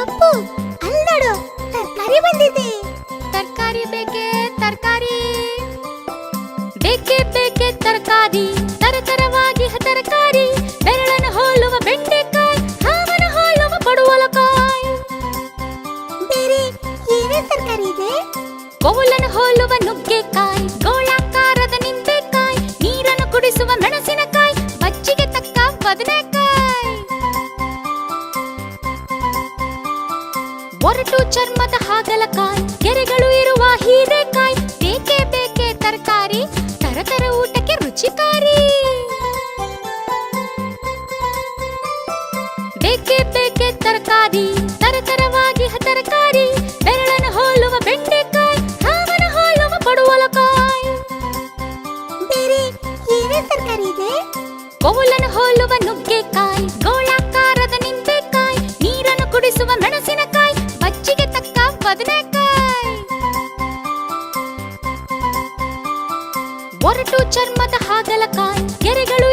ಅಲ್ಲಿ ನೋಡು ತರಕಾರಿ ಬಂದಿದೆ. ತರಕಾರಿ ಬೇಕೆ ತರಕಾರಿ? ಬೇಕೆ ಬೇಕೆ ತರಕಾರಿ? ತರತರವಾಗಿ ತರಕಾರಿ. ಬೆರಳನ್ನು ಹೋಲುವ ಬೆಂಡೆಕಾಯಿ ಹಾವನ ಹೋಲುವ ಪಡುವಲಕಾಯಿ. ಬೇರೆ ಏನೇ ತರಕಾರಿ ಇದೆ? ಬಹುಲನ್ನು ಹೋಲುವ ನುಗ್ಗೆಕಾಯಿ. ಒರಟು ಚರ್ಮದ ಹಾಗಲಕಾಯಿ, ಕೆರೆಗಳು ಇರುವ ಹೀರೆಕಾಯಿ, ಬೇಕೆ ಬೇಕೆ ತರಕಾರಿ, ತರತರ ಊಟಕ್ಕೆ ರುಚಿಕಾರಿ. ಬೇಕೆ ಬೇಕೆ ತರಕಾರಿ, ತರತರವಾಗಿ ತರಕಾರಿ, ಬೆರಳನ್ನು ಹೋಲುವ ಬೆಂಡೆಕಾಯಿ ಹಾವನ ಹೋಲುವ ಪಡುವಲಕಾಯಿ. ಬೇರೆ ಏನೇ ತರಕಾರಿ ಇದೆ? ಕೋಲನ ಹೋಲುವ ನುಗ್ಗೆಕಾಯಿ ಒರಟು ಚರ್ಮದ ಹಾಗಲಕಾಯಿ ಗೆರೆಗಳು